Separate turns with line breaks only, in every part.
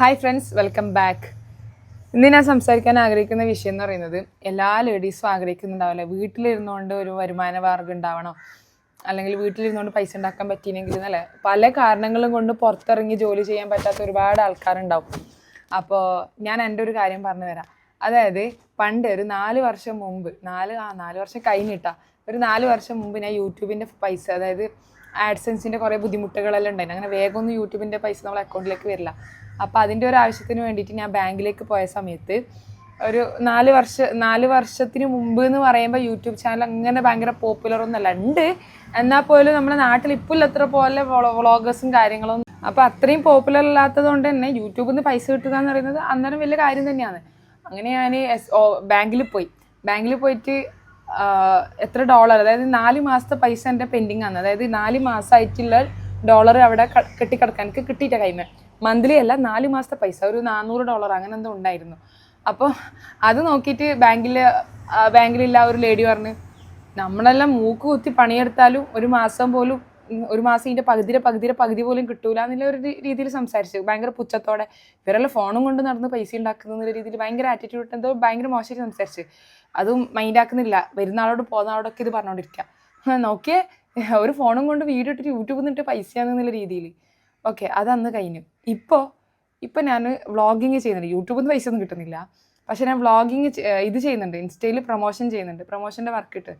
Hi friends welcome back ഇന്ന് ഞാൻ സംസാരിക്കാൻ ആഗ്രഹിക്കുന്ന വിഷയം എന്ന് പറയുന്നത് എല്ലാ ലേഡീസും ആഗ്രഹിക്കുന്നുണ്ടാവില്ല? വീട്ടിലിരുന്നുകൊണ്ട് ഒരു വരുമാന മാർഗം ഉണ്ടാവണം. അല്ലെങ്കിൽ വീട്ടിലിരുന്നുകൊണ്ട് പൈസ ഉണ്ടാക്കാൻ പറ്റിയില്ലെങ്കിൽ എന്നല്ലേ? പല കാരണങ്ങളും കൊണ്ട് പുറത്തിറങ്ങി ജോലി ചെയ്യാൻ പറ്റാത്ത ഒരുപാട് ആൾക്കാരുണ്ടാവും. അപ്പോൾ ഞാൻ എന്റെ ഒരു കാര്യം പറഞ്ഞു തരാം. അതായത് പണ്ട് ഒരു നാല് വർഷം മുമ്പ് നാല് ആ നാല് വർഷം കഴിഞ്ഞിട്ടാ. ഒരു നാല് വർഷം മുമ്പ് ഞാൻ യൂട്യൂബിന്റെ പൈസ അതായത് ആഡ്സൻസിന്റെ കുറേ ബുദ്ധിമുട്ടുകളെല്ലാം ഉണ്ടായിരുന്നു. അങ്ങനെ വേഗം ഒന്നും യൂട്യൂബിന്റെ പൈസ നമ്മളെ അക്കൗണ്ടിലേക്ക് വരില്ല. അപ്പോൾ അതിന്റെ ഒരു ആവശ്യത്തിന് വേണ്ടിയിട്ട് ഞാൻ ബാങ്കിലേക്ക് പോയ സമയത്ത് ഒരു നാല് വർഷ നാല് വർഷത്തിന് മുമ്പ് എന്ന് പറയുമ്പോൾ യൂട്യൂബ് ചാനൽ അങ്ങനെ ഭയങ്കര പോപ്പുലർ ഒന്നല്ല. ഉണ്ട്. എന്നാൽ പോലും നമ്മുടെ നാട്ടിൽ ഇപ്പോൾ എത്ര പോലെ വ്ളോഗേഴ്സും കാര്യങ്ങളും അപ്പോൾ അത്രയും പോപ്പുലർ അല്ലാത്തത് കൊണ്ട് തന്നെ യൂട്യൂബിൽ നിന്ന് പൈസ കിട്ടുക എന്ന് പറയുന്നത് അന്നേരം വലിയ കാര്യം തന്നെയാണ്. അങ്ങനെ ഞാൻ ബാങ്കിൽ പോയി. ബാങ്കിൽ പോയിട്ട് എത്ര ഡോളർ അതായത് നാല് മാസത്തെ പൈസ എന്റെ പെൻഡിങ് ആണ്. അതായത് നാല് മാസമായിട്ടുള്ള ഡോളർ അവിടെ കെട്ടിക്കിടക്കാൻ എനിക്ക് കിട്ടിയിട്ട കൈമ മന്ത്ലി അല്ല നാല് മാസത്തെ പൈസ. ഒരു നാനൂറ് ഡോളർ അങ്ങനെ എന്തോ ഉണ്ടായിരുന്നു. അപ്പോൾ അത് നോക്കിയിട്ട് ബാങ്കിൽ ബാങ്കിലില്ല ഒരു ലേഡി പറഞ്ഞ് നമ്മളെല്ലാം മൂക്ക് കുത്തി പണിയെടുത്താലും ഒരു മാസം പോലും ഒരു മാസം ഇതിന്റെ പകുതിയുടെ പകുതിയുടെ പകുതി പോലും കിട്ടൂല എന്നുള്ള ഒരു രീതിയിൽ സംസാരിച്ചു. ഭയങ്കര പുച്ചത്തോടെ ഇവരെല്ലാം ഫോണും കൊണ്ട് നടന്ന് പൈസ ഉണ്ടാക്കുന്ന രീതിയിൽ ഭയങ്കര ആറ്റിറ്റ്യൂഡ് എന്തോ ഭയങ്കര മോശമായിട്ട് സംസാരിച്ച്. അതും മൈൻഡ് ആക്കുന്നില്ല. വരുന്ന ആളോട് പോകുന്ന ആളോടൊക്കെ ഇത് പറഞ്ഞുകൊണ്ടിരിക്കുക നോക്കിയേ ഒരു ഫോണും കൊണ്ട് വീഡിയോ ഇട്ടിട്ട് യൂട്യൂബിൽ നിന്നിട്ട് പൈസ എന്നുള്ള രീതിയിൽ. ഓക്കെ അതന്ന് കഴിഞ്ഞു. ഇപ്പോൾ ഇപ്പോൾ ഞാൻ വ്ളോഗിങ് ചെയ്യുന്നുണ്ട്. യൂട്യൂബിൽ നിന്ന് പൈസ ഒന്നും കിട്ടുന്നില്ല. പക്ഷേ ഞാൻ വ്ളോഗിങ് ഇത് ചെയ്യുന്നുണ്ട്. ഇൻസ്റ്റയിൽ പ്രൊമോഷൻ ചെയ്യുന്നുണ്ട്. പ്രൊമോഷന്റെ വർക്ക് ഇട്ട്.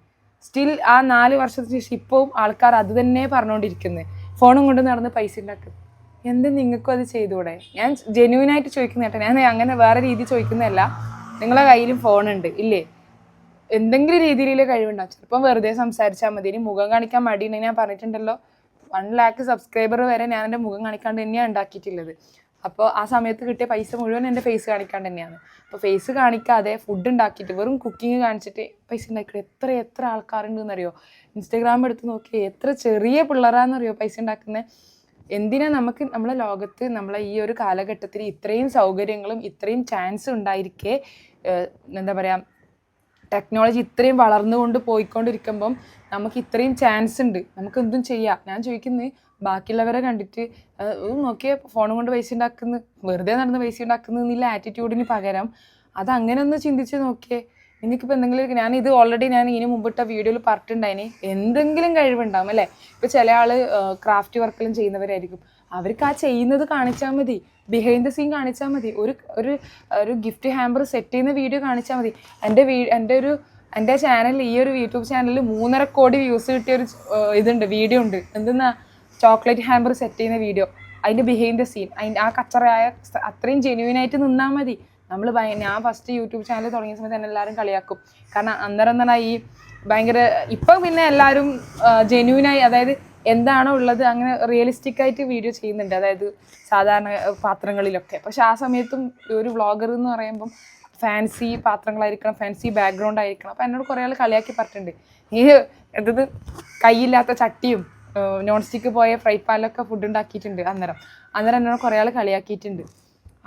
സ്റ്റിൽ ആ നാല് വർഷത്തിന് ശേഷം ഇപ്പവും ആൾക്കാർ അത് തന്നെ പറഞ്ഞുകൊണ്ടിരിക്കുന്നത് ഫോണും കൊണ്ട് നടന്ന് പൈസ ഉണ്ടാക്കും. എന്ത് നിങ്ങൾക്കും അത് ചെയ്തുകൂടെ? ഞാൻ ജെന്യൂനായിട്ട് ചോദിക്കുന്ന കേട്ടോ. ഞാൻ അങ്ങനെ വേറെ രീതി ചോദിക്കുന്നതല്ല. നിങ്ങളെ കയ്യിലും ഫോണുണ്ട് ഇല്ലേ? എന്തെങ്കിലും രീതിയിലുള്ള കഴിവുണ്ടാവും ചിലപ്പം വെറുതെ സംസാരിച്ചാൽ മതി. ഇനി മുഖം കാണിക്കാൻ മടിയുണ്ടെങ്കിൽ ഞാൻ പറഞ്ഞിട്ടുണ്ടല്ലോ. വൺ ലാക്ക് സബ്സ്ക്രൈബർ വരെ ഞാൻ എന്റെ മുഖം കാണിക്കാണ്ട് തന്നെയാണ് ഉണ്ടാക്കിയിട്ടുള്ളത്. അപ്പോൾ ആ സമയത്ത് കിട്ടിയ പൈസ മുഴുവൻ എന്റെ ഫേസ് കാണിക്കാണ്ട് തന്നെയാണ്. അപ്പോൾ ഫേസ് കാണിക്കാതെ ഫുഡ് ഉണ്ടാക്കിയിട്ട് വെറും കുക്കിംഗ് കാണിച്ചിട്ട് പൈസ ഉണ്ടാക്കിയിട്ട് എത്ര എത്ര ആൾക്കാരുണ്ടെന്നറിയോ? ഇൻസ്റ്റാഗ്രാം എടുത്ത് നോക്കി എത്ര ചെറിയ പിള്ളേരാന്നറിയോ പൈസ ഉണ്ടാക്കുന്നത് എന്തിനാ നമുക്ക് നമ്മളെ ലോകത്ത് നമ്മളെ ഈ ഒരു കാലഘട്ടത്തിൽ ഇത്രയും സൗകര്യങ്ങളും ഇത്രയും ചാൻസ് ഉണ്ടായിരിക്കേ എന്താ പറയുക ടെക്നോളജി ഇത്രയും വളർന്നുകൊണ്ട് പോയിക്കൊണ്ടിരിക്കുമ്പം നമുക്ക് ഇത്രയും ചാൻസ് ഉണ്ട്. നമുക്ക് എന്തും ചെയ്യാം. ഞാൻ ചോദിക്കുന്നത് ബാക്കിയുള്ളവരെ കണ്ടിട്ട് നോക്കിയാൽ ഫോണും കൊണ്ട് പൈസ ഉണ്ടാക്കുന്നു. വെറുതെ നടന്ന് പൈസ ഉണ്ടാക്കുന്നു എന്നുള്ള ആറ്റിറ്റ്യൂഡിന് പകരം അത് അങ്ങനെ ഒന്ന് ചിന്തിച്ച് നോക്കിയേ നിങ്ങൾക്കിപ്പോൾ എന്തെങ്കിലും ഞാൻ ഇത് ഓൾറെഡി ഞാൻ ഇതിന് മുമ്പിട്ട വീഡിയോയിൽ പറഞ്ഞിട്ടുണ്ടായിനി. എന്തെങ്കിലും കഴിവുണ്ടാവും അല്ലേ? ഇപ്പോൾ ചില ആൾ ക്രാഫ്റ്റ് വർക്കെല്ലാം ചെയ്യുന്നവരായിരിക്കും. അവർക്ക് ആ ചെയ്യുന്നത് കാണിച്ചാൽ മതി. ബിഹൈൻഡ് ദ സീൻ കാണിച്ചാൽ മതി. ഒരു ഒരു ഒരു ഗിഫ്റ്റ് ഹാമ്പർ സെറ്റ് ചെയ്യുന്ന വീഡിയോ കാണിച്ചാൽ മതി. എന്റെ വീ എന്റെ ഒരു എന്റെ ചാനലിൽ ഈ ഒരു യൂട്യൂബ് ചാനലിൽ മൂന്നര കോടി വ്യൂസ് കിട്ടിയ ഒരു ഇതുണ്ട് വീഡിയോ ഉണ്ട്. എന്തെന്നാ? ചോക്ലേറ്റ് ഹാമ്പർ സെറ്റ് ചെയ്യുന്ന വീഡിയോ അതിന്റെ ബിഹൈൻഡ് ദ സീൻ അതിന്റെ ആ കച്ചറയായ അത്രയും ജെന്യൂനായിട്ട് നിന്നാൽ മതി. നമ്മൾ ഞാൻ ഫസ്റ്റ് യൂട്യൂബ് ചാനൽ തുടങ്ങിയ സമയത്ത് എന്നെ എല്ലാവരും കളിയാക്കും. കാരണം അന്നേരം തന്നെ ഈ ഭയങ്കര ഇപ്പം പിന്നെ എല്ലാവരും ജെന്യൂനായി അതായത് എന്താണോ ഉള്ളത് അങ്ങനെ റിയലിസ്റ്റിക് ആയിട്ട് വീഡിയോ ചെയ്യുന്നുണ്ട്. അതായത് സാധാരണ പാത്രങ്ങളിലൊക്കെ. പക്ഷെ ആ സമയത്തും ഒരു വ്ളോഗർ എന്ന് പറയുമ്പം ഫാൻസി പാത്രങ്ങളായിരിക്കണം ഫാൻസി ബാക്ക്ഗ്രൗണ്ട് ആയിരിക്കണം. അപ്പം എന്നോട് കുറേ ആൾ കളിയാക്കി പറഞ്ഞിട്ടുണ്ട്. ഈ എന്തത് കൈയില്ലാത്ത ചട്ടിയും നോൺ സ്റ്റിക്ക് പോയ ഫ്രൈ പാനിലൊക്കെ ഫുഡ് ഉണ്ടാക്കിയിട്ടുണ്ട് അന്നേരം. അന്നേരം എന്നോട് കുറേ ആൾ കളിയാക്കിയിട്ടുണ്ട്.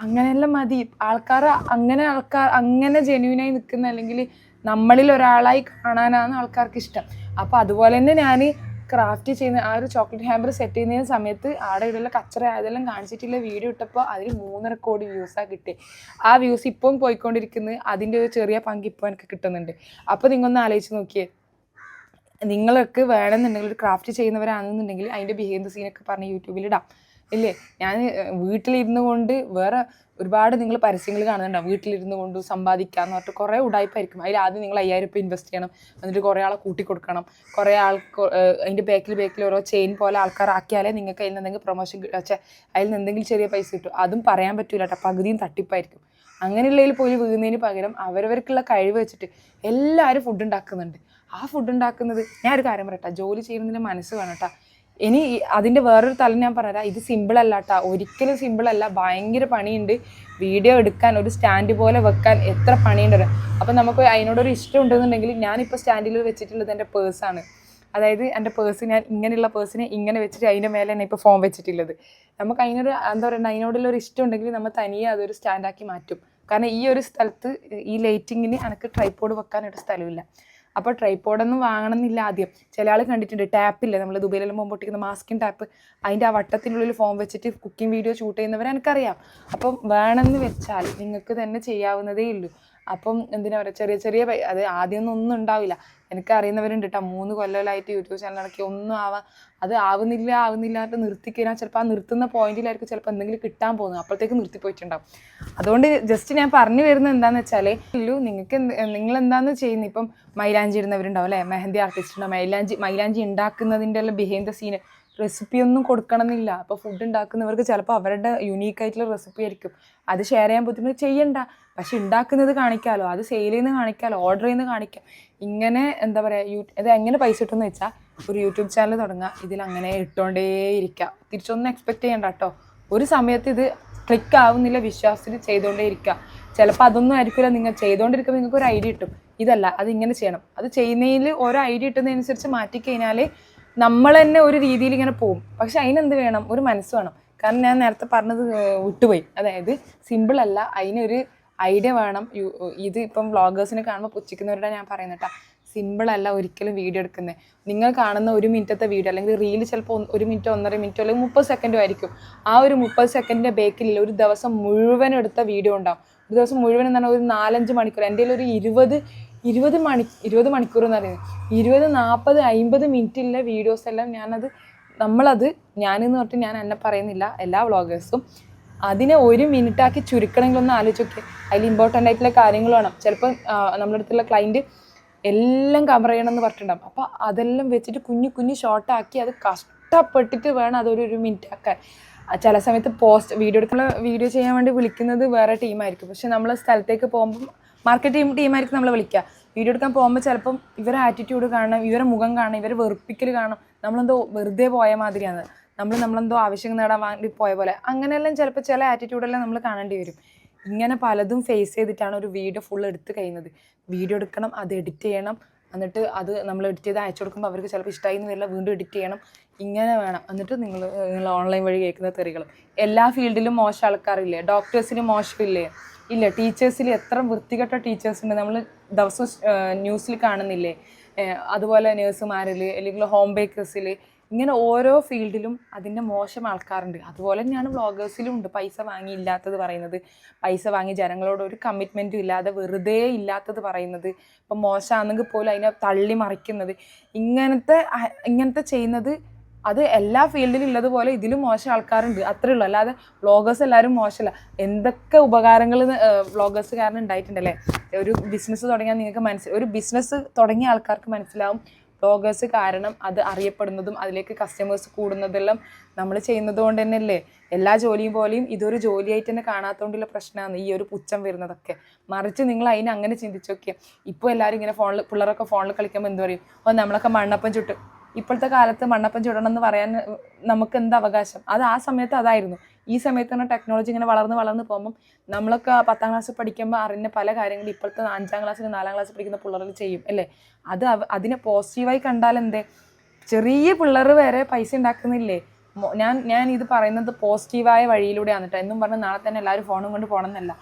അങ്ങനെയെല്ലാം മതി. ആൾക്കാർ അങ്ങനെ ആൾക്കാർ അങ്ങനെ ജെന്യൂനായി നിൽക്കുന്ന അല്ലെങ്കിൽ നമ്മളിൽ ഒരാളായി കാണാനാണ് ആൾക്കാർക്ക് ഇഷ്ടം. അപ്പോൾ അതുപോലെ തന്നെ ഞാൻ ക്രാഫ്റ്റ് ചെയ്യുന്ന ആ ഒരു ചോക്ലേറ്റ് ഹാമ്പർ സെറ്റ് ചെയ്യുന്ന സമയത്ത് ആടെ ഇവിടെയുള്ള കച്ചറ ആയതെല്ലാം കാണിച്ചിട്ടുള്ള വീഡിയോ ഇട്ടപ്പോൾ അതിൽ മൂന്നര കോടി വ്യൂസാണ് കിട്ടി. ആ വ്യൂസ് ഇപ്പം പോയിക്കൊണ്ടിരിക്കുന്നത് അതിന്റെ ഒരു ചെറിയ പങ്ക് ഇപ്പോൾ എനിക്ക് കിട്ടുന്നുണ്ട്. അപ്പോൾ നിങ്ങൊന്ന് ആലോചിച്ച് നോക്കിയേ. നിങ്ങൾക്ക് വേണമെന്നുണ്ടെങ്കിൽ ഒരു ക്രാഫ്റ്റ് ചെയ്യുന്നവരാണെന്നുണ്ടെങ്കിൽ അതിന്റെ ബിഹൈൻഡ് സീനൊക്കെ പറഞ്ഞ് യൂട്യൂബിൽ ഇടാം. ഇല്ലേ? ഞാൻ വീട്ടിലിരുന്നു കൊണ്ട് വേറെ ഒരുപാട് നിങ്ങൾ പരസ്യങ്ങൾ കാണുന്നുണ്ടാവും വീട്ടിലിരുന്നു കൊണ്ട് സമ്പാദിക്കാന്ന് പറഞ്ഞിട്ട് കുറേ ഉടായ്പായിരിക്കും അതിൽ ആദ്യം നിങ്ങൾ അയ്യായിരം രൂപ ഇൻവെസ്റ്റ് ചെയ്യണം. എന്നിട്ട് കുറേ ആളെ കൂട്ടി കൊടുക്കണം. കുറേ ആൾ അതിന്റെ ബാക്കിൽ ബാക്കിൽ ഓരോ ചെയിൻ പോലെ ആൾക്കാർ ആക്കിയാലേ നിങ്ങൾക്ക് അതിൽ എന്തെങ്കിലും പ്രൊമോഷൻ വെച്ചാൽ അതിൽ നിന്ന് എന്തെങ്കിലും ചെറിയ പൈസ കിട്ടും. അതും പറയാൻ പറ്റൂല കേട്ടോ. പകുതിയും തട്ടിപ്പായിരിക്കും. അങ്ങനെയുള്ളതിൽ പോയി വീഴുന്നതിന് പകരം അവരവർക്കുള്ള കഴിവ് വെച്ചിട്ട് എല്ലാവരും ഫുഡ് ഉണ്ടാക്കുന്നുണ്ട്. ആ ഫുഡ് ഉണ്ടാക്കുന്നത് ഞാൻ ഒരു കാര്യം പറയട്ടെ. ജോലി ചെയ്യുന്നതിന് മനസ്സ് വേണം കേട്ടോ. ഇനി അതിന്റെ വേറൊരു തലം ഞാൻ പറഞ്ഞുതരാം ഇത് സിമ്പിൾ അല്ല കേട്ടോ ഒരിക്കലും സിമ്പിൾ അല്ല. ഭയങ്കര പണിയുണ്ട്. വീഡിയോ എടുക്കാൻ ഒരു സ്റ്റാൻഡ് പോലെ വെക്കാൻ എത്ര പണിയുണ്ട് അപ്പം നമുക്ക് അതിനോടൊരു ഇഷ്ടം ഉണ്ടെന്നുണ്ടെങ്കിൽ ഞാനിപ്പോൾ സ്റ്റാൻഡിൽ വെച്ചിട്ടുള്ളത് എന്റെ പേഴ്സാണ് അതായത് എന്റെ പേഴ്സ് ഞാൻ ഇങ്ങനെയുള്ള പേഴ്സിനെ ഇങ്ങനെ വെച്ചിട്ട് അതിന്റെ മേലെ തന്നെ ഇപ്പോൾ ഫോം വെച്ചിട്ടുള്ളത്. നമുക്ക് അതിനൊരു എന്താ പറയുക അതിനോടുള്ള ഒരു ഇഷ്ടം ഉണ്ടെങ്കിൽ നമ്മൾ തനിയെ അതൊരു സ്റ്റാൻഡാക്കി മാറ്റും. കാരണം ഈ ഒരു സ്ഥലത്ത് ഈ ലൈറ്റിങ്ങിന് എനിക്ക് ട്രൈപ്പോഡ് വെക്കാനൊരു സ്ഥലമില്ല അപ്പോൾ ട്രൈപ്പോഡൊന്നും വാങ്ങണമെന്നില്ല ആദ്യം. ചില ആൾ കണ്ടിട്ടുണ്ട് ടാപ്പില്ല നമ്മൾ ദുബൈയിലെല്ലാം പോകുമ്പോൾ മാസ്കിൻ ടാപ്പ് അതിന്റെ ആ വട്ടത്തിനുള്ളിൽ ഫോം വെച്ചിട്ട് കുക്കിംഗ് വീഡിയോ ഷൂട്ട് ചെയ്യുന്നവരെ എനിക്കറിയാം. അപ്പം വേണമെന്ന് വെച്ചാൽ നിങ്ങൾക്ക് തന്നെ ചെയ്യാവുന്നതേ ഉള്ളൂ. അപ്പം എന്തിനാ പറയുക ചെറിയ ചെറിയ അത് ആദ്യമൊന്നും ഒന്നും ഉണ്ടാവില്ല. എനിക്ക് അറിയുന്നവരുണ്ട് കേട്ടോ മൂന്ന് കൊല്ലമായിട്ട് യൂട്യൂബ് ചാനൽ നടക്കി. ഒന്നും ആവാൻ അത് ആവുന്നില്ല ആവുന്നില്ല എന്ന് നിർത്തിക്കഴിഞ്ഞാൽ ചിലപ്പോൾ ആ നിർത്തുന്ന പോയിന്റിലായിരിക്കും ചിലപ്പോൾ എന്തെങ്കിലും കിട്ടാൻ പോകുന്നത്. അപ്പോഴത്തേക്ക് നിർത്തിപ്പോയിട്ടുണ്ടാവും. അതുകൊണ്ട് ജസ്റ്റ് ഞാൻ പറഞ്ഞു വരുന്നത് എന്താണെന്ന് വെച്ചാൽ ഇല്ലു നിങ്ങൾക്ക് നിങ്ങൾ എന്താണെന്ന് ചെയ്യുന്നത് ഇപ്പം മൈലാഞ്ചി ഇടുന്നവരുണ്ടാവും അല്ലേ? മെഹന്തി ആർട്ടിസ്റ്റ് ഉണ്ടാവും മൈലാഞ്ചി മൈലാഞ്ചി ഉണ്ടാക്കുന്നതിന്റെ എല്ലാം ബിഹൈൻഡ് ദ സീന് റെസിപ്പി ഒന്നും കൊടുക്കണമെന്നില്ല. അപ്പോൾ ഫുഡ് ഉണ്ടാക്കുന്നവർക്ക് ചിലപ്പോൾ അവരുടെ യുണീക്ക് ആയിട്ടുള്ള റെസിപ്പി ആയിരിക്കും. അത് ഷെയർ ചെയ്യാൻ ബുദ്ധിമുട്ട്. ചെയ്യണ്ട. പക്ഷെ ഉണ്ടാക്കുന്നത് കാണിക്കാമല്ലോ അത് സെയിൽ ചെയ്യുന്ന കാണിക്കാമല്ലോ ഓർഡർ ചെയ്യുന്നത് കാണിക്കാം ഇങ്ങനെ എന്താ പറയുക യൂ ഇത് എങ്ങനെ പൈസ കിട്ടുമെന്ന് വെച്ചാൽ ഒരു യൂട്യൂബ് ചാനൽ തുടങ്ങുക ഇതിൽ അങ്ങനെ ഇട്ടുകൊണ്ടേ തിരിച്ചൊന്നും എക്സ്പെക്ട് ചെയ്യണ്ട കേട്ടോ ഒരു സമയത്ത് ഇത് ക്ലിക്ക് ആവുന്നില്ല വിശ്വാസത്തിൽ ചെയ്തുകൊണ്ടേ ഇരിക്കുക ചിലപ്പോൾ അതൊന്നും ആയിരിക്കില്ല നിങ്ങൾ ചെയ്തുകൊണ്ടിരിക്കുമ്പോൾ നിങ്ങൾക്ക് ഒരു ഐഡിയ കിട്ടും. ഇതല്ല അത് ഇങ്ങനെ ചെയ്യണം. അത് ചെയ്യുന്നതിൽ ഓരോ ഐഡിയ കിട്ടുന്നതനുസരിച്ച് മാറ്റിക്കഴിഞ്ഞാൽ നമ്മൾ തന്നെ ഒരു രീതിയിൽ ഇങ്ങനെ പോകും പക്ഷെ അതിനെന്ത് വേണം? ഒരു മനസ്സ് വേണം. കാരണം ഞാൻ നേരത്തെ പറഞ്ഞത് വിട്ടുപോയി. അതായത് സിമ്പിളല്ല അതിനൊരു ഐഡിയ വേണം. ഇത് ഇപ്പം വ്ളോഗേഴ്സിനെ കാണുമ്പോൾ പുച്ഛിക്കുന്നവരുടെ ഞാൻ പറയുന്നത് കേട്ടോ സിമ്പിളല്ല ഒരിക്കലും വീഡിയോ എടുക്കുന്നത് നിങ്ങൾ കാണുന്ന ഒരു മിനിറ്റത്തെ വീഡിയോ അല്ലെങ്കിൽ റീൽ ചിലപ്പോൾ ഒരു മിനിറ്റോ ഒന്നര മിനിറ്റോ അല്ലെങ്കിൽ മുപ്പത് സെക്കൻഡോ ആയിരിക്കും. ആ ഒരു മുപ്പത് സെക്കൻഡിന്റെ ബേക്കിൽ ഒരു ദിവസം മുഴുവൻ എടുത്ത വീഡിയോ ഉണ്ടാവും. ഒരു ദിവസം മുഴുവൻ എന്ന് പറഞ്ഞാൽ ഒരു നാലഞ്ച് മണിക്കൂർ എന്റെ ഒരു ഇരുപത് ഇരുപത് മണി ഇരുപത് മണിക്കൂർ എന്ന് പറയുന്നത്. ഇരുപത് നാൽപ്പത് അമ്പത് മിനിറ്റിലെ വീഡിയോസ് എല്ലാം ഞാനത് നമ്മളത് ഞാനെന്ന് പറഞ്ഞിട്ട് ഞാൻ എന്നെ പറയുന്നില്ല. എല്ലാ വ്ളോഗേഴ്സും അതിനെ ഒരു മിനിറ്റാക്കി ചുരുക്കണമെങ്കിൽ ഒന്ന് ആലോചിച്ചൊക്കെ. അതിൽ ഇമ്പോർട്ടന്റ് ആയിട്ടുള്ള കാര്യങ്ങൾ വേണം. ചിലപ്പോൾ നമ്മുടെ അടുത്തുള്ള ക്ലയന്റ് എല്ലാം കവർ ചെയ്യണം എന്ന് പറഞ്ഞിട്ടുണ്ടാകും അപ്പോൾ അതെല്ലാം വെച്ചിട്ട് കുഞ്ഞു കുഞ്ഞു ഷോർട്ടാക്കി അത് കഷ്ടപ്പെട്ടിട്ട് വേണം അതൊരു ഒരു മിനിറ്റ് ആക്കാൻ ചില സമയത്ത് പോസ്റ്റ് വീഡിയോ എടുക്കുന്ന വീഡിയോ ചെയ്യാൻ വേണ്ടി വിളിക്കുന്നത് വേറെ ടീമായിരിക്കും പക്ഷെ നമ്മൾ സ്ഥലത്തേക്ക് പോകുമ്പം മാർക്കറ്റ് ടീമായിരിക്കും നമ്മൾ വിളിക്കുക വീഡിയോ എടുക്കാൻ പോകുമ്പോൾ ചിലപ്പം ഇവരെ ആറ്റിറ്റ്യൂഡ് കാണണം ഇവരെ മുഖം കാണണം ഇവരെ വെറുപ്പിക്കൽ കാണണം. നമ്മളെന്തോ വെറുതെ പോയ മാതിരിയാണ്. നമ്മൾ നമ്മളെന്തോ ആവശ്യം നേടാൻ വേണ്ടി പോയ പോലെ. അങ്ങനെയെല്ലാം ചിലപ്പോൾ ചില ആറ്റിറ്റ്യൂഡെല്ലാം നമ്മൾ കാണേണ്ടി വരും. ഇങ്ങനെ പലതും ഫേസ് ചെയ്തിട്ടാണ് ഒരു വീഡിയോ ഫുൾ എടുത്ത് കഴിയുന്നത്. വീഡിയോ എടുക്കണം അത് എഡിറ്റ് ചെയ്യണം. എന്നിട്ട് അത് നമ്മൾ എഡിറ്റ് ചെയ്ത് അയച്ചു കൊടുക്കുമ്പോൾ അവർക്ക് ചിലപ്പോൾ ഇഷ്ടമായി എന്ന് വരില്ല വീണ്ടും എഡിറ്റ് ചെയ്യണം. ഇങ്ങനെ വേണം. എന്നിട്ട് നിങ്ങൾ നിങ്ങൾ ഓൺലൈൻ വഴി കേൾക്കുന്ന തെറികൾ എല്ലാ ഫീൽഡിലും മോശം ആൾക്കാരില്ലേ? ഡോക്ടേഴ്സിന് മോശമില്ലേ? ഇല്ല? ടീച്ചേഴ്സിൽ എത്ര വൃത്തികെട്ട ടീച്ചേഴ്സ് ഉണ്ട്? നമ്മൾ ദിവസം ന്യൂസിൽ കാണുന്നില്ലേ? അതുപോലെ നേഴ്സുമാരിൽ അല്ലെങ്കിൽ ഹോം ബേക്കേഴ്സിൽ ഇങ്ങനെ ഓരോ ഫീൽഡിലും അതിന്റെ മോശം ആൾക്കാരുണ്ട്. അതുപോലെ തന്നെയാണ് വ്ളോഗേഴ്സിലും ഉണ്ട്. പൈസ വാങ്ങി ഇല്ലാത്തത് പറയുന്നത്. പൈസ വാങ്ങി ജനങ്ങളോട് ഒരു കമ്മിറ്റ്മെന്റും ഇല്ലാതെ വെറുതെ ഇല്ലാത്തത് പറയുന്നത്. ഇപ്പം മോശമാണെങ്കിൽ പോലും അതിനെ തള്ളി മറിക്കുന്നത്. ഇങ്ങനത്തെ ഇങ്ങനത്തെ ചെയ്യുന്നത് അത് എല്ലാ ഫീൽഡിലും ഉള്ളതുപോലെ ഇതിലും മോശം ആൾക്കാരുണ്ട്. അത്രേ ഉള്ളൂ. അല്ലാതെ വ്ളോഗേഴ്സ് എല്ലാവരും മോശമല്ല. എന്തൊക്കെ ഉപകാരങ്ങൾ വ്ളോഗേഴ്സ് കാരണം ഉണ്ടായിട്ടുണ്ടല്ലേ ഒരു ബിസിനസ് തുടങ്ങിയാൽ നിങ്ങൾക്ക് മനസ്സിൽ ഒരു ബിസിനസ് തുടങ്ങിയ ആൾക്കാർക്ക് മനസ്സിലാവും വ്ളോഗേഴ്സ് കാരണം അത് അറിയപ്പെടുന്നതും അതിലേക്ക് കസ്റ്റമേഴ്സ് കൂടുന്നതെല്ലാം നമ്മൾ ചെയ്യുന്നത് കൊണ്ട് തന്നെയല്ലേ? എല്ലാ ജോലിയും പോലെയും ഇതൊരു ജോലിയായിട്ട് തന്നെ കാണാത്തതുകൊണ്ടുള്ള പ്രശ്നമാണ് ഈ ഒരു പുച്ഛം വരുന്നതൊക്കെ. മറിച്ച് നിങ്ങൾ അതിനെ അങ്ങനെ ചിന്തിച്ചു നോക്കിയാൽ ഇപ്പോൾ എല്ലാവരും ഇങ്ങനെ ഫോണിൽ പിള്ളേരൊക്കെ ഫോണിൽ കളിക്കുമ്പോൾ എന്ത് പറയും? ഓ നമ്മളൊക്കെ മണ്ണപ്പം ചുട്ട്. ഇപ്പോഴത്തെ കാലത്ത് മണ്ണപ്പം ചുടണം എന്ന് പറയാൻ നമുക്ക് എന്ത് അവകാശം? അത് ആ സമയത്ത് അതായിരുന്നു. ഈ സമയത്ത് തന്നെ ടെക്നോളജി ഇങ്ങനെ വളർന്ന് വളർന്ന് പോകുമ്പം നമ്മളൊക്കെ പത്താം ക്ലാസ് പഠിക്കുമ്പോൾ അറിഞ്ഞ പല കാര്യങ്ങളും ഇപ്പോഴത്തെ അഞ്ചാം ക്ലാസ്സിൽ നാലാം ക്ലാസ് പഠിക്കുന്ന പിള്ളേർ ചെയ്യും അല്ലേ? അത് അതിനെ പോസിറ്റീവായി കണ്ടാൽ എന്തേ? ചെറിയ പിള്ളേർ വരെ പൈസ ഉണ്ടാക്കുന്നില്ലേ? ഞാൻ ഞാൻ ഇത് പറയുന്നത് പോസിറ്റീവായ വഴിയിലൂടെയാണ് കേട്ടോ എന്നും പറഞ്ഞ് നാളെ തന്നെ എല്ലാവരും ഫോണും കൊണ്ട് പോകണമെന്നല്ല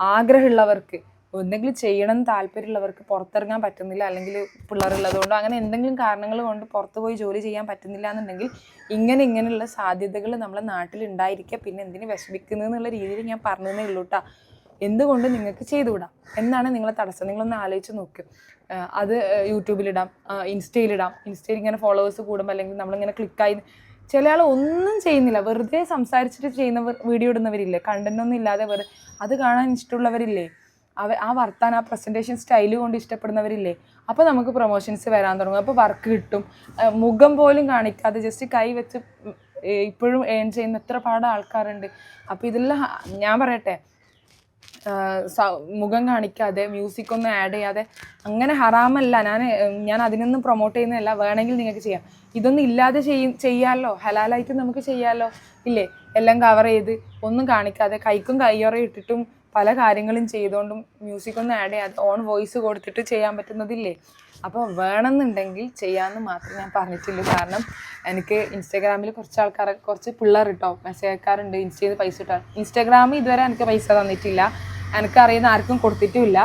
ആഗ്രഹമുള്ളവർക്ക്. എന്തെങ്കിലും ചെയ്യണം എന്ന് താല്പര്യമുള്ളവർക്ക് പുറത്തിറങ്ങാൻ പറ്റുന്നില്ല അല്ലെങ്കിൽ പിള്ളേരുള്ളതുകൊണ്ടോ അങ്ങനെ എന്തെങ്കിലും കാരണങ്ങൾ കൊണ്ട് പുറത്ത് പോയി ജോലി ചെയ്യാൻ പറ്റുന്നില്ല എന്നുണ്ടെങ്കിൽ ഇങ്ങനെ ഇങ്ങനെയുള്ള സാധ്യതകൾ നമ്മളെ നാട്ടിൽ ഉണ്ടായിരിക്കുക പിന്നെ എന്തിനു വിഷമിക്കുന്നത് എന്നുള്ള രീതിയിൽ ഞാൻ പറഞ്ഞതേ ഉള്ളൂ കേട്ടോ എന്തുകൊണ്ട് നിങ്ങൾക്ക് ചെയ്തുവിടാം എന്നാണ് നിങ്ങളെ തടസ്സം. നിങ്ങളൊന്ന് ആലോചിച്ച് നോക്കും. അത് യൂട്യൂബിലിടാം ഇൻസ്റ്റയിലിടാം ഇൻസ്റ്റയിൽ ഇങ്ങനെ ഫോളോവേഴ്സ് കൂടുമ്പോൾ അല്ലെങ്കിൽ നമ്മളിങ്ങനെ ക്ലിക്കായി ചില ആൾ ഒന്നും ചെയ്യുന്നില്ല. വെറുതെ സംസാരിച്ചിട്ട് ചെയ്യുന്നവർ വീഡിയോ ഇടുന്നവരില്ലേ? കണ്ടന്റ് ഒന്നും ഇല്ലാതെ വെറുതെ അത് കാണാൻ ഇഷ്ടമുള്ളവരില്ലേ? അവ ആ വർത്താനം ആ പ്രസന്റേഷൻ സ്റ്റൈൽ കൊണ്ട് ഇഷ്ടപ്പെടുന്നവരില്ലേ? അപ്പോൾ നമുക്ക് പ്രൊമോഷൻസ് വരാൻ തുടങ്ങും. അപ്പോൾ വർക്ക് കിട്ടും. മുഖം പോലും കാണിക്കാതെ ജസ്റ്റ് കൈ വെച്ച് ഇപ്പോഴും ഏൺ ചെയ്യുന്ന എത്ര പാട് ആൾക്കാരുണ്ട്. അപ്പോൾ ഇതെല്ലാം ഞാൻ പറയട്ടെ മുഖം കാണിക്കാതെ മ്യൂസിക് ഒന്നും ആഡ് ചെയ്യാതെ അങ്ങനെ ഹറാമല്ല. ഞാൻ ഞാൻ അതിനൊന്നും പ്രൊമോട്ട് ചെയ്യുന്നതല്ല. വേണമെങ്കിൽ നിങ്ങൾക്ക് ചെയ്യാം. ഇതൊന്നും ഇല്ലാതെ ചെയ്യും ചെയ്യാമല്ലോ ഹലാലായിട്ട് നമുക്ക് ചെയ്യാമല്ലോ ഇല്ലേ? എല്ലാം കവർ ചെയ്ത് ഒന്നും കാണിക്കാതെ കൈക്കും കയ്യോറ ഇട്ടിട്ടും പല കാര്യങ്ങളും ചെയ്തുകൊണ്ടും മ്യൂസിക് ഒന്നും ആഡ് ചെയ്യാതെ ഓൺ വോയിസ് കൊടുത്തിട്ട് ചെയ്യാൻ പറ്റുന്നതില്ലേ? അപ്പോൾ വേണമെന്നുണ്ടെങ്കിൽ ചെയ്യാമെന്ന് മാത്രമേ ഞാൻ പറഞ്ഞിട്ടുള്ളൂ. കാരണം എനിക്ക് ഇൻസ്റ്റാഗ്രാമിൽ കുറച്ച് ആൾക്കാർ കുറച്ച് പിള്ളേർ കേട്ടോ മെസ്സേജ് അയക്കാറുണ്ട് ഇൻസ്റ്റയിൽ പൈസ ഇട്ടാൽ ഇൻസ്റ്റാഗ്രാമിൽ ഇതുവരെ എനിക്ക് പൈസ തന്നിട്ടില്ല. എനിക്കറിയുന്ന ആർക്കും കൊടുത്തിട്ടുമില്ല.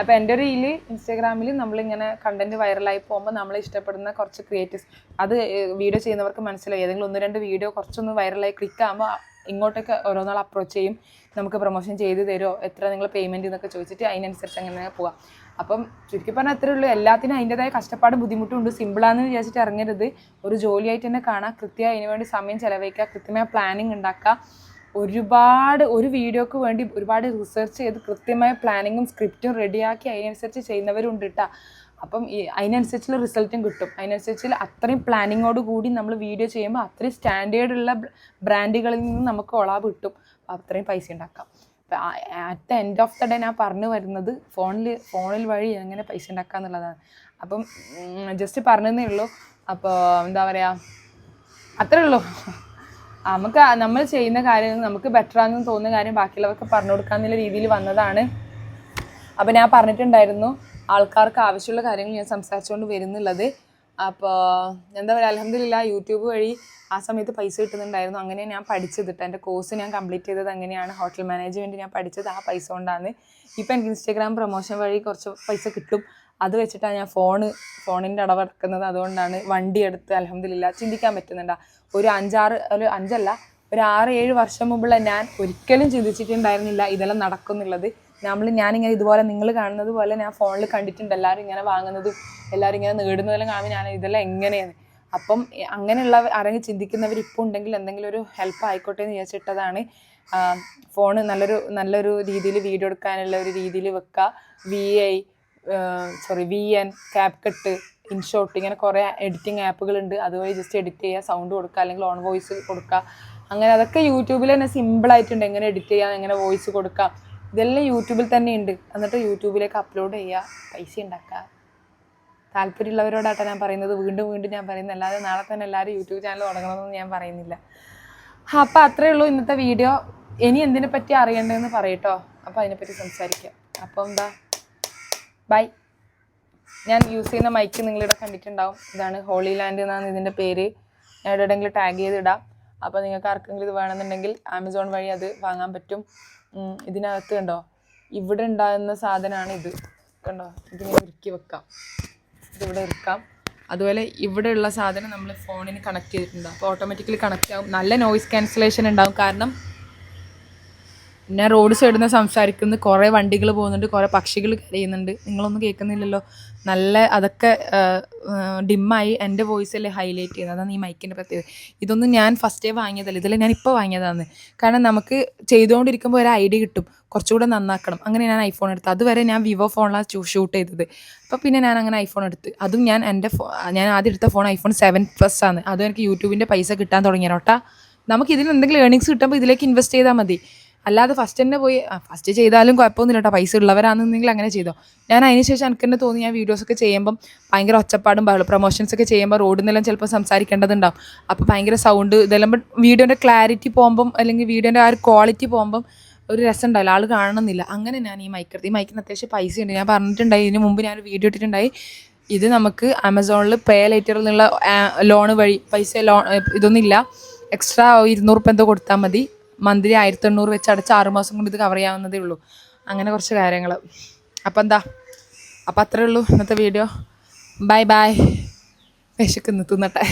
അപ്പോൾ എന്റെ ഒരു ഇതിൽ ഇൻസ്റ്റാഗ്രാമിൽ നമ്മളിങ്ങനെ കണ്ടന്റ് വൈറലായി പോകുമ്പോൾ നമ്മൾ ഇഷ്ടപ്പെടുന്ന കുറച്ച് ക്രിയേറ്റീവ്സ് അത് വീഡിയോ ചെയ്യുന്നവർക്ക് മനസ്സിലായി. ഏതെങ്കിലും ഒന്ന് രണ്ട് വീഡിയോ കുറച്ചൊന്ന് വൈറലായി ക്ലിക്ക് ആകുമ്പോൾ ഇങ്ങോട്ടേക്ക് ഓരോന്നാൾ അപ്രോച്ച് ചെയ്യും. നമുക്ക് പ്രൊമോഷൻ ചെയ്ത് തരുമോ എത്ര നിങ്ങൾ പേയ്മെന്റ് എന്നൊക്കെ ചോദിച്ചിട്ട് അതിനനുസരിച്ച് അങ്ങനെ പോവാം. അപ്പം ചുരുക്കി പറഞ്ഞാൽ അത്രേ ഉള്ളൂ. എല്ലാത്തിനും അതിന്റെതായ കഷ്ടപ്പാടും ബുദ്ധിമുട്ടും ഉണ്ട്. സിമ്പിളാണെന്ന് വിചാരിച്ചിട്ട് ഇറങ്ങരുത്. ഒരു ജോലിയായിട്ട് തന്നെ കാണാം. കൃത്യമായി അതിന് വേണ്ടി സമയം ചിലവഴിക്കുക. കൃത്യമായ പ്ലാനിങ് ഉണ്ടാക്കുക. ഒരുപാട് ഒരു വീഡിയോക്ക് വേണ്ടി ഒരുപാട് റിസർച്ച് ചെയ്ത് കൃത്യമായ പ്ലാനിങ്ങും സ്ക്രിപ്റ്റും റെഡിയാക്കി അതിനനുസരിച്ച് ചെയ്യുന്നവരുണ്ട് കേട്ടോ അപ്പം ഈ അതിനനുസരിച്ചുള്ള റിസൾട്ടും കിട്ടും. അതിനനുസരിച്ച് അത്രയും പ്ലാനിങ്ങോട് കൂടി നമ്മൾ വീഡിയോ ചെയ്യുമ്പോൾ അത്രയും സ്റ്റാൻഡേർഡുള്ള ബ്രാൻഡുകളിൽ നിന്ന് നമുക്ക് ഒളാവ് കിട്ടും. അത്രയും പൈസ ഉണ്ടാക്കാം. At the end of the day ഞാൻ പറഞ്ഞു വരുന്നത് ഫോണിൽ ഫോണിൽ വഴി എങ്ങനെ പൈസ ഉണ്ടാക്കുക എന്നുള്ളതാണ്. അപ്പം ജസ്റ്റ് പറഞ്ഞതേ ഉള്ളൂ. അപ്പോൾ എന്താ പറയുക അത്രേ ഉള്ളൂ. നമുക്ക് നമ്മൾ ചെയ്യുന്ന കാര്യം നമുക്ക് ബെറ്റർ ആണെന്ന് തോന്നുന്ന കാര്യം ബാക്കിയുള്ളവർക്ക് പറഞ്ഞു കൊടുക്കാന്നുള്ള രീതിയിൽ വന്നതാണ്. അപ്പോൾ ഞാൻ പറഞ്ഞിട്ടുണ്ടായിരുന്നു ആൾക്കാർക്ക് ആവശ്യമുള്ള കാര്യങ്ങൾ ഞാൻ സംസാരിച്ചുകൊണ്ട് വരുന്നുള്ളത്. അപ്പോൾ എന്താ പറയുക അലഹമില്ല യൂട്യൂബ് വഴി ആ സമയത്ത് പൈസ കിട്ടുന്നുണ്ടായിരുന്നു. അങ്ങനെ ഞാൻ പഠിച്ചത് കേട്ടോ എന്റെ കോഴ്സ് ഞാൻ കംപ്ലീറ്റ് ചെയ്തത് അങ്ങനെയാണ്. ഹോട്ടൽ മാനേജ്മെന്റ് ഞാൻ പഠിച്ചത് ആ പൈസ കൊണ്ടാണ്. ഇപ്പം എനിക്ക് ഇൻസ്റ്റാഗ്രാം പ്രൊമോഷൻ വഴി കുറച്ച് പൈസ കിട്ടും. അത് വെച്ചിട്ടാണ് ഞാൻ ഫോണ് ഫോണിന്റെ അടവടക്കുന്നത് അതുകൊണ്ടാണ് വണ്ടി എടുത്ത് അലഹമില്ല ചിന്തിക്കാൻ പറ്റുന്നുണ്ടാ. ഒരു അഞ്ചാറ് ഒരു അഞ്ചല്ല ഒരു ആറ് ഏഴ് വർഷം മുമ്പുള്ള ഞാൻ ഒരിക്കലും ചിന്തിച്ചിട്ടുണ്ടായിരുന്നില്ല ഇതെല്ലാം നടക്കുന്നുള്ളത്. നമ്മൾ ഞാനിങ്ങനെ ഇതുപോലെ നിങ്ങൾ കാണുന്നത് പോലെ ഞാൻ ഫോണിൽ കണ്ടിട്ടുണ്ട്. എല്ലാവരും ഇങ്ങനെ വാങ്ങുന്നതും എല്ലാവരും ഇങ്ങനെ നേടുന്നതെല്ലാം കാണുമ്പോൾ ഞാൻ ഇതെല്ലാം എങ്ങനെയാണ്? അപ്പം അങ്ങനെയുള്ള ആരെങ്കിലും ചിന്തിക്കുന്നവർ ഇപ്പോൾ ഉണ്ടെങ്കിൽ എന്തെങ്കിലും ഒരു ഹെൽപ്പ് ആയിക്കോട്ടെ എന്ന് വിചാരിച്ചിട്ടതാണ് ഫോൺ നല്ലൊരു നല്ലൊരു രീതിയിൽ വീഡിയോ എടുക്കാനുള്ള ഒരു രീതിയിൽ വെക്കുക V I sorry V N CapCut InShot ഇങ്ങനെ കുറേ എഡിറ്റിംഗ് ആപ്പുകളുണ്ട് അതുവഴി ജസ്റ്റ് എഡിറ്റ് ചെയ്യുക സൗണ്ട് കൊടുക്കുക അല്ലെങ്കിൽ ഓൺ വോയിസ് കൊടുക്കുക അങ്ങനെ അതൊക്കെ യൂട്യൂബിൽ തന്നെ സിമ്പിളായിട്ടുണ്ട് എങ്ങനെ എഡിറ്റ് ചെയ്യാം എങ്ങനെ വോയിസ് കൊടുക്കാം. ഇതെല്ലാം യൂട്യൂബിൽ തന്നെ ഉണ്ട് എന്നിട്ട് യൂട്യൂബിലേക്ക് അപ്ലോഡ് ചെയ്യുക പൈസ ഉണ്ടാക്കുക താല്പര്യമുള്ളവരോടാട്ടെ ഞാൻ പറയുന്നത്. വീണ്ടും വീണ്ടും ഞാൻ പറയുന്നത്. അല്ലാതെ നാളെ തന്നെ എല്ലാവരും യൂട്യൂബ് ചാനൽ തുടങ്ങണമെന്ന് ഞാൻ പറയുന്നില്ല. അപ്പം അത്രയേ ഉള്ളൂ ഇന്നത്തെ വീഡിയോ ഇനി എന്തിനെ പറ്റി അറിയണ്ടതെന്ന് പറയട്ടോ. അപ്പോൾ അതിനെപ്പറ്റി സംസാരിക്കാം. അപ്പോൾ എന്താ? ബൈ ഞാൻ യൂസ് ചെയ്യുന്ന മൈക്ക് നിങ്ങളിവിടെ കണ്ടിട്ടുണ്ടാവും. ഇതാണ് ഹോളി ലാൻഡ് എന്നാണ് ഇതിന്റെ പേര്. ഞാൻ എവിടെയെങ്കിലും ടാഗ് ചെയ്തിടാം അപ്പോൾ നിങ്ങൾക്ക് ആർക്കെങ്കിലും ഇത് വേണമെന്നുണ്ടെങ്കിൽ ആമസോൺ വഴി അത് വാങ്ങാൻ പറ്റും. ഇതിനകത്ത് കണ്ടോ? ഇവിടെ ഉണ്ടാകുന്ന സാധനമാണ് ഇത്. കണ്ടോ? ഇതിങ്ങനെ ഒരുക്കി വെക്കാം. ഇതിവിടെ ഇരിക്കാം. അതുപോലെ ഉള്ള സാധനം നമ്മൾ ഫോണിന് കണക്ട് ചെയ്തിട്ടുണ്ടാകും അപ്പോൾ ഓട്ടോമാറ്റിക്കലി കണക്റ്റ് ആവും. നല്ല നോയിസ് ക്യാൻസലേഷൻ ഉണ്ടാവും. കാരണം ഞാൻ റോഡ് സൈഡിൽ നിന്ന് സംസാരിക്കുന്നത് കുറേ വണ്ടികൾ പോകുന്നുണ്ട് കുറേ പക്ഷികൾ കരയുന്നുണ്ട്. നിങ്ങളൊന്നും കേൾക്കുന്നില്ലല്ലോ. നല്ല അതൊക്കെ ഡിമ്മായി എന്റെ വോയിസല്ലേ ഹൈലൈറ്റ് ചെയ്യുന്നത്. അതാണ് ഈ മൈക്കിന്റെ പ്രത്യേകത. ഇതൊന്നും ഞാൻ ഫസ്റ്റേ വാങ്ങിയതല്ല ഇതെല്ലാം ഞാൻ ഇപ്പോൾ വാങ്ങിയതാണ് കാരണം നമുക്ക് ചെയ്തുകൊണ്ടിരിക്കുമ്പോൾ ഒരു ഐഡിയ കിട്ടും. കുറച്ചുകൂടെ നന്നാക്കണം. അങ്ങനെ ഞാൻ ഐഫോൺ എടുത്തു. അതുവരെ ഞാൻ വിവോ ഫോണിലാണ് ഷൂട്ട് ചെയ്തത്. അപ്പോൾ പിന്നെ ഞാൻ അങ്ങനെ ഐഫോൺ എടുത്ത്. അതും ഞാൻ എന്റെ ഫോ ഞാൻ ആദ്യം എടുത്ത ഫോൺ ഐഫോൺ സെവൻ പ്ലസ് ആണ്. അതും എനിക്ക് യൂട്യൂബിന്റെ പൈസ കിട്ടാൻ തുടങ്ങിയറോട്ടാ നമുക്ക് ഇതിൽ എന്തെങ്കിലും ഏണിങ്സ് കിട്ടുമ്പോൾ ഇതിലേക്ക് ഇൻവെസ്റ്റ് ചെയ്താൽ മതി. അല്ലാതെ ഫസ്റ്റ് തന്നെ പോയി ഫസ്റ്റ് ചെയ്താലും കുഴപ്പമൊന്നുമില്ല കേട്ടോ പൈസ നിങ്ങൾ അങ്ങനെ ചെയ്തോ. ഞാൻ അതിന് ശേഷം എനിക്ക് തന്നെ തോന്നി ഞാൻ വീഡിയോസൊക്കെ ചെയ്യുമ്പം ഭയങ്കര ഒച്ചപ്പാടും ബഹളം പ്രൊമോഷൻസ് ഒക്കെ ചെയ്യുമ്പോൾ റോഡിൽ നിന്നെല്ലാം ചിലപ്പോൾ സംസാരിക്കേണ്ടതുണ്ടാവും. അപ്പോൾ ഭയങ്കര സൗണ്ട് ഇതെല്ലാം വീഡിയോന്റെ ക്ലാരിറ്റി പോകുമ്പം അല്ലെങ്കിൽ വീഡിയോന്റെ ആ ഒരു ക്വാളിറ്റി പോകുമ്പം ഒരു രസം ഉണ്ടാവില്ല. ആൾ കാണണമെന്നില്ല. അങ്ങനെ ഞാൻ ഈ മൈക്ക് എടുത്ത് ഈ മൈക്കിന് അത്യാവശ്യം പൈസ ഉണ്ട്. ഞാൻ പറഞ്ഞിട്ടുണ്ടായി ഇതിന് മുമ്പ് ഞാനൊരു വീഡിയോ ഇട്ടിട്ടുണ്ടായി. ഇത് നമുക്ക് ആമസോണിൽ പേ ലേറ്ററിൽ നിന്നുള്ള ലോൺ വഴി പൈസ ലോൺ ഇതൊന്നും ഇല്ല എക്സ്ട്രാ ഇരുന്നൂറ് എന്തോ കൊടുത്താൽ മതി. മന്ത്ലി ആയിരത്തി എണ്ണൂറ് വെച്ച് അടച്ച് ആറ് മാസം കൊണ്ട് ഇത് കവർ ചെയ്യാവുന്നതേ ഉള്ളൂ. അങ്ങനെ കുറച്ച് കാര്യങ്ങൾ അപ്പം എന്താ? അപ്പം അത്രേ ഉള്ളൂ ഇന്നത്തെ വീഡിയോ ബൈ ബൈ വിശക്കുന്നു തിന്നട്ടെ.